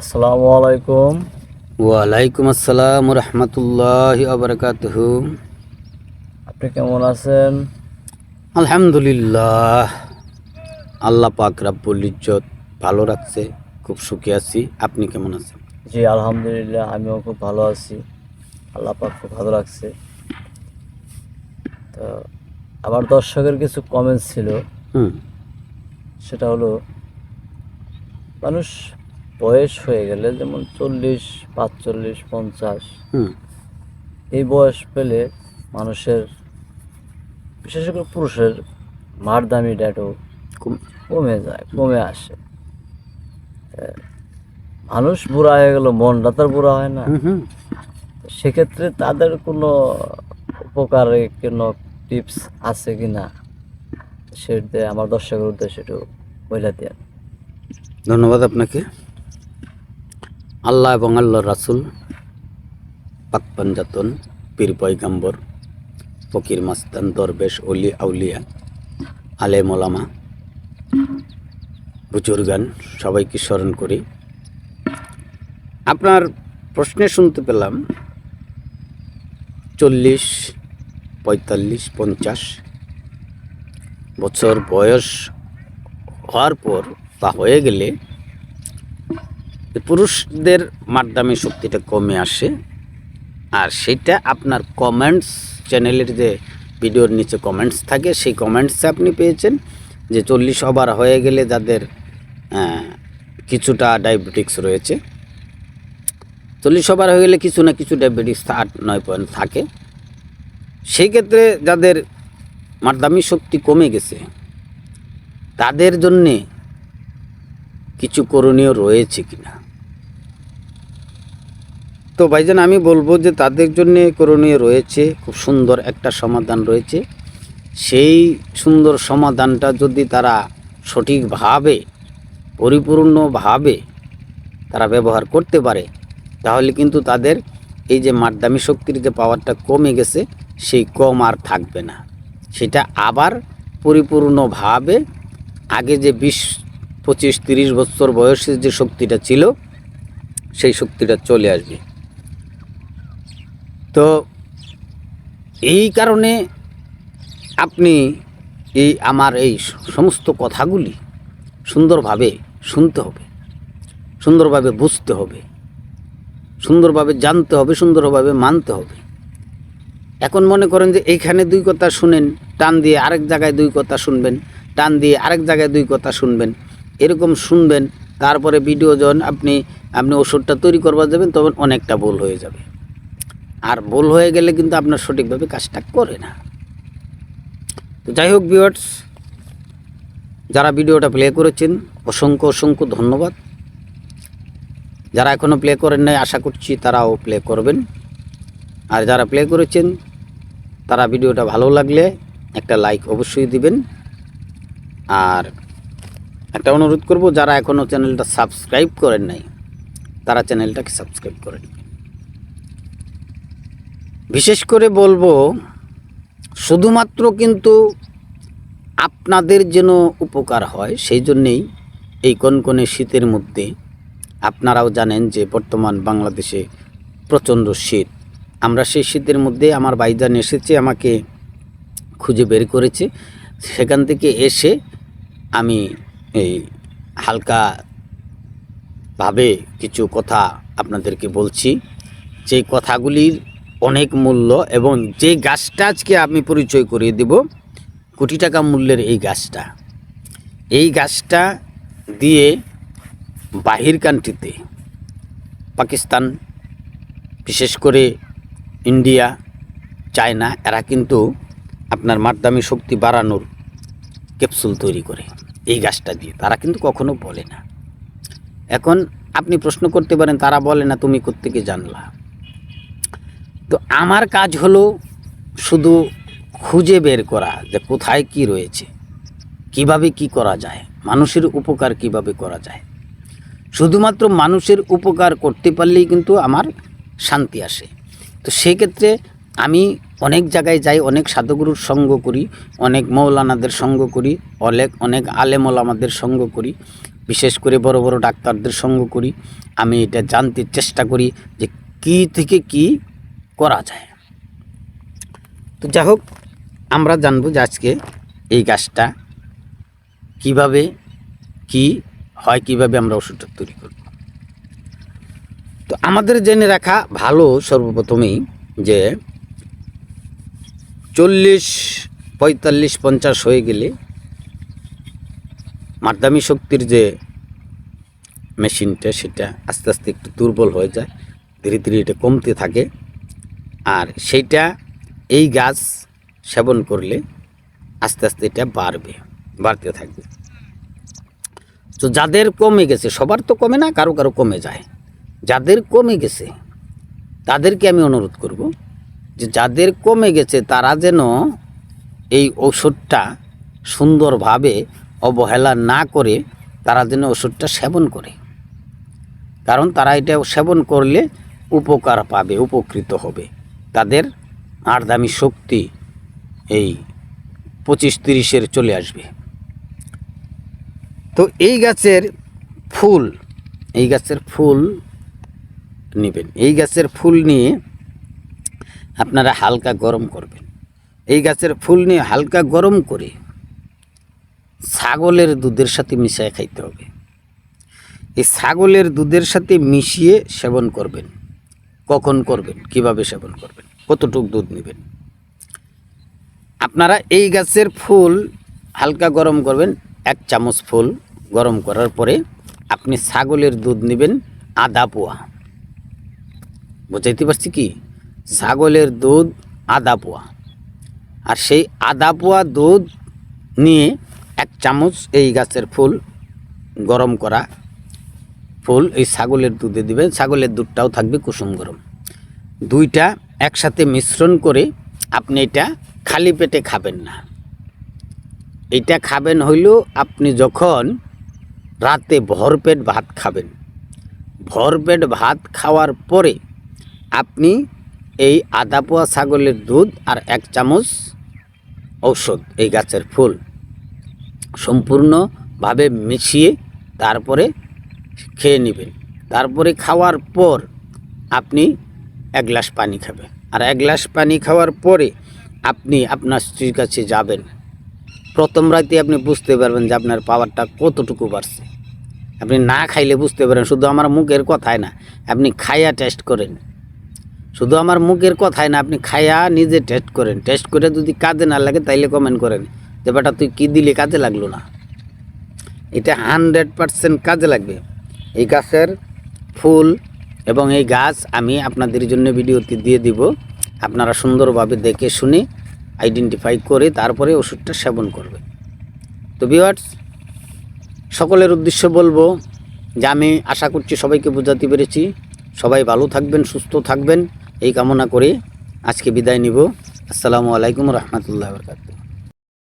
আসসালামু আলাইকুম। ওয়ালাইকুম আসসালাম রহমতুল্লাহ আবরকাতহ আপনি কেমন আছেন? আলহামদুলিল্লাহ। আল্লাহ পাক রাব্বুল ইজ্জত ভালো রাখছে খুব সুখী আছি। আপনি কেমন আছেন? জি আলহামদুলিল্লাহ আমিও খুব ভালো আছি। আল্লাহ পাক খুব ভালো রাখছে। তো আমার দর্শকের কিছু কমেন্টস ছিল। হুম। সেটা হলো মানুষ বয়স হয়ে গেলে যেমন চল্লিশ পাঁচচল্লিশ পঞ্চাশ। এই বয়স পেলে মানুষের বিশেষ করে পুরুষের মারদামি ড্যাটো কুম- কমে যায় কমে আসে। মানুষ বুড়া হয়ে গেল মনটা তার বুড়া হয় না। সেক্ষেত্রে তাদের কোনো উপকারে কোনো টিপস আছে কি না? সেটা আমার দর্শকের উদ্দেশ্যে একটু বলে দেন। ধন্যবাদ আপনাকে। আল্লাহ এবং আল্লাহ রাসুল, পাক পাঞ্জাতন, পীর পয়গাম্বর, ফকির মাস্তান, দরবেশ অলি আউলিয়া আলে মোলামা বুজুর্গান, সবাইকে স্মরণ করি। আপনার প্রশ্নে শুনতে পেলাম, চল্লিশ, পঁয়তাল্লিশ, পঞ্চাশ বছর বয়স হওয়ার পর তা হয়ে গেলে পুরুষদের মাধ্যমে শক্তিটা কমে আসে, আর সেটা আপনার কমেন্টস চ্যানেলের যে ভিডিওর নিচে কমেন্টস থাকে, সেই কমেন্টসে আপনি পেয়েছেন যে চল্লিশ ওভার হয়ে গেলে যাদের কিছুটা ডায়াবেটিক্স রয়েছে, চল্লিশ ওভার হয়ে গেলে কিছু না কিছু ডায়াবেটিক্স আট, নয় পয়েন্ট থাকে। সেই ক্ষেত্রে যাদের মাধ্যমিক শক্তি কমে গেছে, তাদের জন্যে কিছু করণীয় রয়েছে কিনা? তো ভাইজান, আমি বলব যে তাদের জন্য করণীয় রয়েছে, খুব সুন্দর একটা সমাধান রয়েছে। সেই সুন্দর সমাধানটা যদি তারা সঠিকভাবে, পরিপূর্ণভাবে তারা ব্যবহার করতে পারে, তাহলে কিন্তু তাদের এই যে মাদ্দামি শক্তির যে পাওয়ারটা কমে গেছে, সেই কম আর থাকবে না। সেটা আবার পরিপূর্ণভাবে আগে যে বিশ, পঁচিশ, তিরিশ বছর বয়সের যে শক্তিটা ছিল, সেই শক্তিটা চলে আসবে। তো এই কারণে আপনি এই আমার এই সমস্ত কথাগুলি সুন্দরভাবে শুনতে হবে, সুন্দরভাবে বুঝতে হবে, সুন্দরভাবে জানতে হবে, সুন্দরভাবে মানতে হবে। এখন মনে করেন যে এইখানে দুই কথা শুনেন, টান দিয়ে আরেক জায়গায় দুই কথা শুনবেন, টান দিয়ে আরেক জায়গায় দুই কথা শুনবেন, এরকম শুনবেন, তারপরে ভিডিও যখন আপনি আপনি ওষুধটা তৈরি করবার যাবেন, তখন অনেকটা ভুল হয়ে যাবে। আর ভুল হয়ে গেলে কিন্তু আপনার সঠিকভাবে কাজটা করে না। তো যাই হোক ভিউয়ার্স যারা ভিডিওটা প্লে করেছেন, অসংখ্য অসংখ্য ধন্যবাদ। যারা এখনও প্লে করেন নাই, আশা করছি তারাও প্লে করবেন। আর যারা প্লে করেছেন, তারা ভিডিওটা ভালো লাগলে একটা লাইক অবশ্যই দিবেন। আর একটা অনুরোধ করব, যারা এখনও চ্যানেলটা সাবস্ক্রাইব করেন নাই, তারা চ্যানেলটাকে সাবস্ক্রাইব করে নেবেন বিশেষ করে বলব, শুধুমাত্র কিন্তু আপনাদের যেন উপকার হয়, সেই জন্যেই এই কনকনে শীতের মধ্যে। আপনারাও জানেন যে বর্তমান বাংলাদেশে প্রচণ্ড শীত। আমরা সেই শীতের মধ্যে আমার বাইজান এসেছে, আমাকে খুঁজে বের করেছে। সেখান থেকে এসে আমি এই হালকা ভাবে কিছু কথা আপনাদেরকে বলছি। যে কথাগুলির অনেক মূল্য এবং যে গাছটা আজকে আমি পরিচয় করিয়ে দেব, কোটি টাকা মূল্যের এই গাছটা। এই গাছটা দিয়ে বাহির কান্ট্রিতে পাকিস্তান, বিশেষ করে ইন্ডিয়া, চায়না, এরা কিন্তু আপনার মাদ্দামি শক্তি বাড়ানোর ক্যাপসুল তৈরি করে এই গাছটা দিয়ে। তারা কিন্তু কখনো বলে না। এখন আপনি প্রশ্ন করতে পারেন, তারা বলে না, তুমি কোত্থেকে জানলা? তো আমার কাজ হলো শুধু খুঁজে বের করা যে কোথায় কি রয়েছে, কীভাবে কি করা যায়, মানুষের উপকার কীভাবে করা যায়। শুধুমাত্র মানুষের উপকার করতে পারলেই কিন্তু আমার শান্তি আসে। তো সেক্ষেত্রে আমি অনেক জায়গায় যাই, অনেক সাধুগুরুর সঙ্গ করি, অনেক মৌলানাদের সঙ্গ করি অনেক অনেক আলেমলামাদের সঙ্গ করি, বিশেষ করে বড় বড় ডাক্তারদের সঙ্গ করি। আমি এটা জানতে চেষ্টা করি যে কি থেকে কি করা যায়। তো যাই হোক, আমরা জানব যে আজকে এই গাছটা কীভাবে, কি হয়, কীভাবে আমরা ওষুধটা তৈরি করব। তো আমাদের জেনে রাখা ভালো সর্বপ্রথমেই যে চল্লিশ, পঁয়তাল্লিশ, পঞ্চাশ হয়ে গেলে মাধ্যমী শক্তির যে মেশিনটা, সেটা আস্তে আস্তে একটু দুর্বল হয়ে যায়, ধীরে ধীরে এটা কমতে থাকে। আর সেইটা এই গাছ সেবন করলে আস্তে আস্তে এটা বাড়বে, বাড়তে থাকবে। তো যাদের কমে গেছে, সবার তো কমে না, কারও কারও কমে যায়। যাদের কমে গেছে, তাদেরকে আমি অনুরোধ করব যে যাদের কমে গেছে, তারা যেন এই ওষুধটা সুন্দরভাবে অবহেলা না করে, তারা যেন ওষুধটা সেবন করে। কারণ তারা এটা সেবন করলে উপকার পাবে, উপকৃত হবে। তাদের আর্দামি শক্তি এই পঁচিশ তিরিশের চলে আসবে। তো এই গাছের ফুল, এই গাছের ফুল নেবেন। এই গাছের ফুল নিয়ে আপনারা হালকা গরম করবেন। এই গাছের ফুল নিয়ে হালকা গরম করে ছাগলের দুধের সাথে মিশিয়ে খাইতে হবে। এই ছাগলের দুধের সাথে মিশিয়ে সেবন করবেন। কখন করবেন? কীভাবে সেবন করবেন? কতটুক দুধ নেবেন? আপনারা এই গাছের ফুল হালকা গরম করবেন, এক চামচ ফুল গরম করার পরে আপনি ছাগলের দুধ নেবেন আধা পোয়া। বুঝাইতে পারছি কি? ছাগলের দুধ আধা পোয়া। আর সেই আধা পোয়া দুধ নিয়ে এক চামচ এই গাছের ফুল গরম করা ফুল, এই ছাগলের দুধে দিবেন। ছাগলের দুধটাও থাকবে কুসুম গরম। দুইটা একসাথে মিশ্রণ করে আপনি এটা খালি পেটে খাবেন না। এটা খাবেন হইলেও আপনি যখন রাতে ভরপেট ভাত খাবেন। ভরপেট ভাত খাওয়ার পরে আপনি এই আদা পোয়া ছাগলের দুধ আর এক চামচ ঔষধ, এই গাছের ফুল, সম্পূর্ণভাবে মিশিয়ে তারপরে খেয়ে নেবেন। তারপরে খাওয়ার পর আপনি এক গ্লাস পানি খাবেন। আর এক গ্লাস পানি খাওয়ার পরে আপনি আপনার স্ত্রীর কাছে যাবেন। প্রথম রাতে আপনি বুঝতে পারবেন যে আপনার পাওয়ারটা কতটুকু বাড়ছে। আপনি না খাইলে বুঝতে পারেন, শুধু আমার মুখের কথায় না, আপনি খাইয়া টেস্ট করেন। শুধু আমার মুখের কথায় না, আপনি খাইয়া নিজে টেস্ট করেন। টেস্ট করে যদি কাজে না লাগে, তাইলে কমেন্ট করেন যে, বেটা, তুই কী দিলি? কাজে লাগল না। এটা হান্ড্রেড পারসেন্ট কাজে লাগবে। এই গাছের ফুল এবং এই গাছ আমি আপনাদের জন্য ভিডিওতে দিয়ে দিব। আপনারা সুন্দরভাবে দেখে শুনে আইডেন্টিফাই করে তারপরে ওষুধটা সেবন করবে তো ভিওয়ার্স সকলের উদ্দেশ্য বলব যে আমি আশা করছি সবাইকে বোঝাতে পেরেছি। সবাই ভালো থাকবেন, সুস্থ থাকবেন। এই কামনা করে আজকে বিদায় নিব। আসসালামু আলাইকুম রহমতুল্লাহ বরকাত